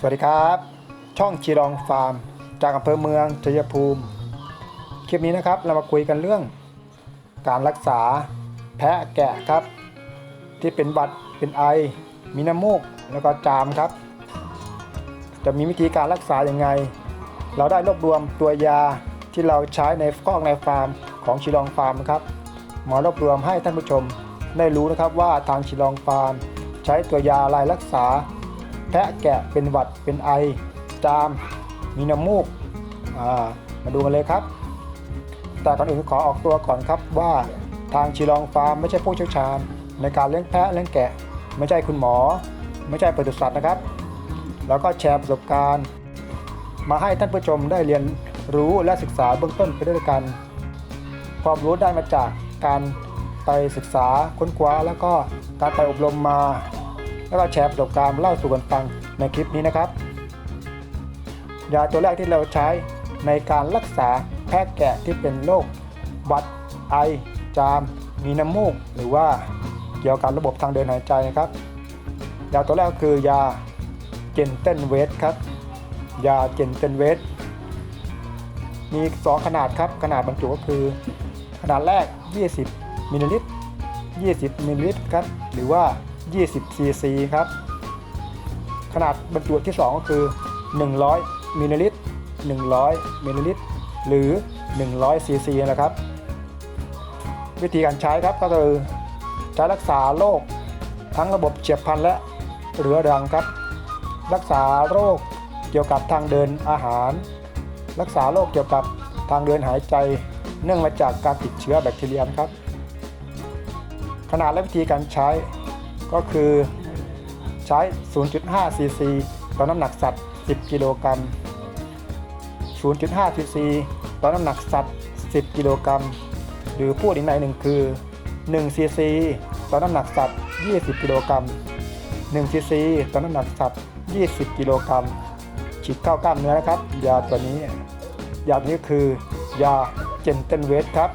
สวัสดีครับ ช่องชีรองฟาร์ม จากอำเภอเมืองชัยภูมิ คลิปนี้นะครับเรามาคุยกันเรื่อง การรักษาแพะแกะครับ ที่เป็นหวัดเป็นไอ มีน้ำมูกแล้วก็จามครับ จะมีวิธีการรักษาอย่างไง เราได้รวบรวมตัวยาที่เราใช้ในคอกในฟาร์มของชิลองฟาร์มครับมารวบรวมให้ท่านผู้ชมได้รู้นะครับว่าทางชิลองฟาร์ม ใช้ตัวยาอะไรรักษา แพะแกะเป็นหวัดเป็นไอ จาม มีน้ำมูกามาดูกันเลยครับ แต่ก่อนอื่นขอออกตัวก่อนครับว่าทางชิลองฟาร์มไม่ใช่ผู้เชี่ยวชาญ ในการเลี้ยงแพะเลี้ยงแกะ ไม่ใช่คุณหมอ ไม่ใช่ปศุสัตว์นะครับ แล้วก็แชร์ประสบการณ์ มาให้ท่านผู้ชมได้เรียนรู้และศึกษาเบื้องต้นไปด้วยกันความรู้ได้มาจากการไปศึกษาค้นคว้าแล้วก็การไปอบรมมา แล้วก็แชร์ประสบการณ์เล่าสู่กันฟังในคลิปนี้นะครับ ยาตัวแรกที่เราใช้ในการรักษาแพะแกะที่เป็นโรคหวัดไอ จาม มีน้ำมูก หรือว่าเกี่ยวกับระบบทางเดินหายใจนะครับ ยาตัวแรกคือยาเจนเทนเวสครับ ยาเจนเทนเวสมี 2 ขนาดครับ ขนาดบรรจุก็คือ ขนาดแรก 20มิลลิลิตร20มิลลิลิตรครับ หรือว่า 20ซีซีครับ ขนาดบรรจุที่ 2 ก็คือ 100มิลลิลิตร 100มิลลิลิตร หรือ 100ซีซีนะครับ วิธีการใช้ครับก็คือใช้รักษาโรคทั้งระบบเฉียบพลันและเรื้อรังครับ รักษาโรคเกี่ยวกับทางเดินอาหาร รักษาโรคเกี่ยวกับทางเดินหายใจ เนื่องมาจากการติดเชื้อแบคทีเรียครับ ขนาดและวิธีการใช้ ก็คือใช้ 0.5 ซีซีต่อน้ำหนักสัตว์ 10 กิโลกรัม 0.5 ซีซีต่อน้ำหนักสัตว์ 10 กิโลกรัม หรือพูดอีกในหนึ่งคือ 1 ซีซีต่อน้ำหนักสัตว์ 20 กิโลกรัม 1 ซีซีต่อน้ำหนักสัตว์ 20 กิโลกรัม ฉีดเข้ากล้ามเนื้อนะครับ ยาตัวนี้ ยาตัวนี้คือยาเจนเทนเวสครับ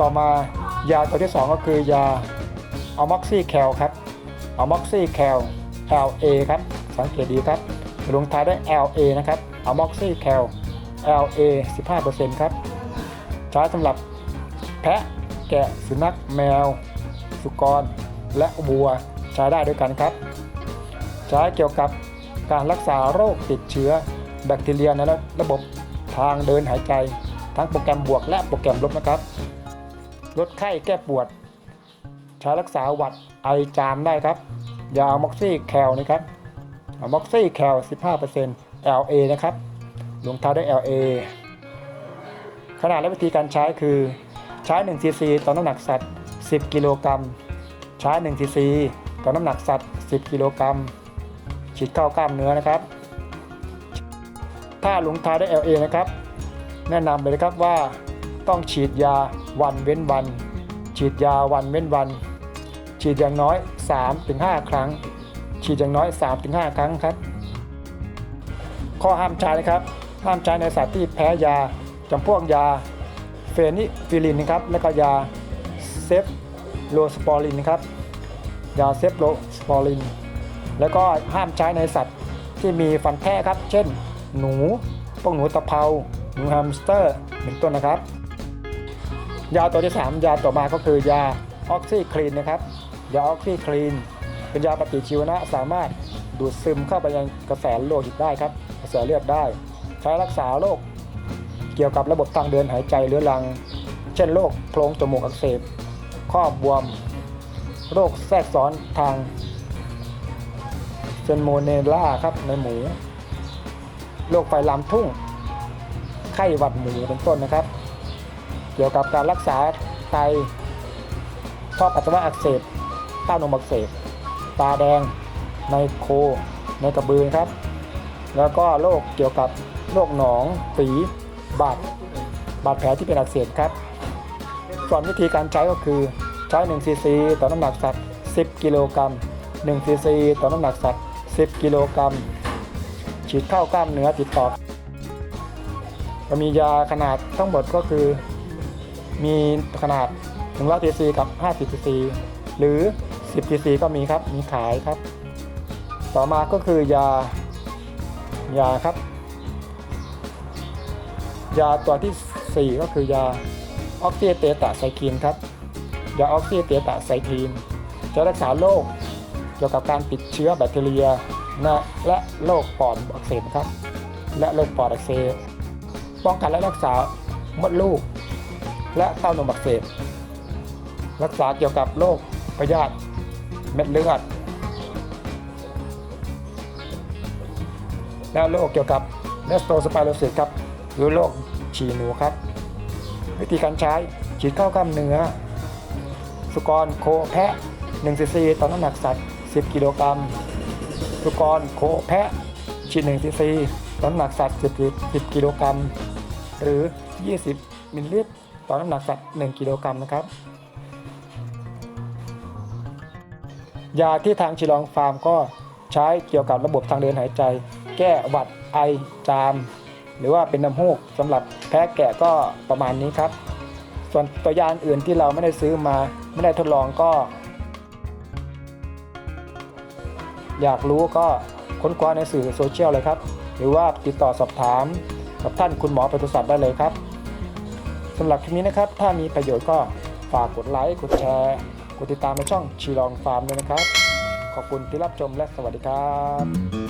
ต่อมายาตัวที่ 2 ก็คือยาอัลม็อกซี่แคลครับอัลม็อกซี่แคล LA ครับ สังเกตดีครับลงท้ายด้วย LA นะครับอัลม็อกซี่แคล LA 15%ครับใช้สำหรับแพะแกะสุนัขแมว สุกร และวัวใช้ได้ด้วยกันครับ ใช้เกี่ยวกับการรักษาโรคติดเชื้อแบคทีเรียในระบบทางเดินหายใจ ทั้งโปรแกรมบวกและโปรแกรมลบนะครับ ลดไข้แก้ปวด ใช้รักษาหวัดไอจามได้ครับ ยาม็อกซี่แคลนะครับม็อกซี่แคล 15% LA นะครับลงท้ายด้วย LA ขนาดและวิธีการใช้คือใช้1ซีซีต่อน้ำหนักสัตว์ 10 กิโลกรัม ใช้1ซีซีต่อน้ำหนักสัตว์ 10 กิโลกรัม ฉีดเข้ากล้ามเนื้อนะครับ ถ้าลงท้ายด้วย LA นะครับ แนะนำเลยนะครับว่าต้องฉีดยา วันเว้นวัน ฉีดยาวันเว้นวัน ฉีดอย่างน้อย 3-5 ครั้ง ฉีดอย่างน้อย 3-5 ครั้งครับ ข้อห้ามใช้นะครับ ห้ามใช้ในสัตว์ที่แพ้ยาจำพวกยาเฟนิฟิลินนะครับ และก็ยาเซฟโลสปอรินนะครับ ยาเซฟโลสปอริน แล้วก็ห้ามใช้ในสัตว์ที่มีฟันแท้ครับ เช่น หนู พวกหนูตะเภา หนูแฮมสเตอร์ เป็นต้นนะครับ ยาตัวที่ 3 ยาต่อมาก็คือยาออกซิคลีนนะครับยาออกซิคลีนเป็นยาปฏิชีวนะสามารถดูดซึมเข้าไปยังกระแสโลหิตได้ครับ กระแสเลือดได้ ใช้รักษาโรคเกี่ยวกับระบบทางเดินหายใจเรื้อรัง เช่นโรคโพรงจมูกอักเสบ ข้อบวม โรคแทรกซ้อนทางเซนโมเนล่าครับในหมู โรคไฟลามทุ่ง ไข้หวัดหมูเป็นต้นนะครับ เกี่ยวกับการรักษาไตท่อปัสสาวะอักเสบเต้านมอักเสบตาแดงในโคในกระบือครับ แล้วก็โรคเกี่ยวกับโรคหนองฝีบาดบาดแผลที่เป็นอักเสบครับ ส่วนวิธีการใช้ก็คือใช้1ซีซีต่อน้ำหนักสัตว์ 10 กิโลกรัม1ซีซีต่อน้ำหนักสัตว์ 10 กิโลกรัมฉีดเข้ากล้ามเนื้อติดต่อมียาขนาดทั้งหมดก็คือ มีขนาด100ซีซีกับ 50ซีซีหรือ 10 cc ก็มีครับ มีขายครับ ต่อมาก็คือยา ยาครับ ยาตัวที่ 4 ก็คือยาออกซิเตตาไซคลีนครับ ยาออกซิเตตาไซคลีน จะรักษาโรคเกี่ยวกับการติดเชื้อแบคทีเรียนะและโรคปอดอักเสบครับ และโรคปอดอักเสบป้องกันและรักษามดลูก และเต้านมอักเสบรักษาเกี่ยวกับโรคพยาธิเม็ดเลือด และโรคเกี่ยวกับเลสโตสไปโรซิสครับหรือโรคฉี่หนูครับ วิธีการใช้ฉีดเข้ากล้ามเนื้อ สุกรโคแพะ1ซีซีต่อน้ำหนักสัตว์ 10 กิโลกรัม สุกรโคแพะฉีด1ซีซีต่อน้ำหนักสัตว์ 10 10กิโลกรัม หรือ 20 มิลลิลิตร ต่อน้ำหนักสัตว์ 1 กิโลกรัมนะครับ ยาที่ทางชิลองฟาร์มก็ใช้เกี่ยวกับระบบทางเดินหายใจ แก้หวัดไอจาม หรือว่าเป็นน้ำมูกสำหรับแพะแกะก็ประมาณนี้ครับ ส่วนตัวยาอื่นที่เราไม่ได้ซื้อมาไม่ได้ทดลองก็ อยากรู้ก็ค้นคว้าในสื่อโซเชียลเลยครับ หรือว่าติดต่อสอบถามกับท่านคุณหมอปศุสัตว์ได้เลยครับ สำหรับคลิปนี้นะครับ ถ้ามีประโยชน์ก็ฝากกดไลค์ กดแชร์ กดติดตามในช่องชีลองฟาร์มด้วยนะครับ ขอบคุณที่รับชมและสวัสดีครับ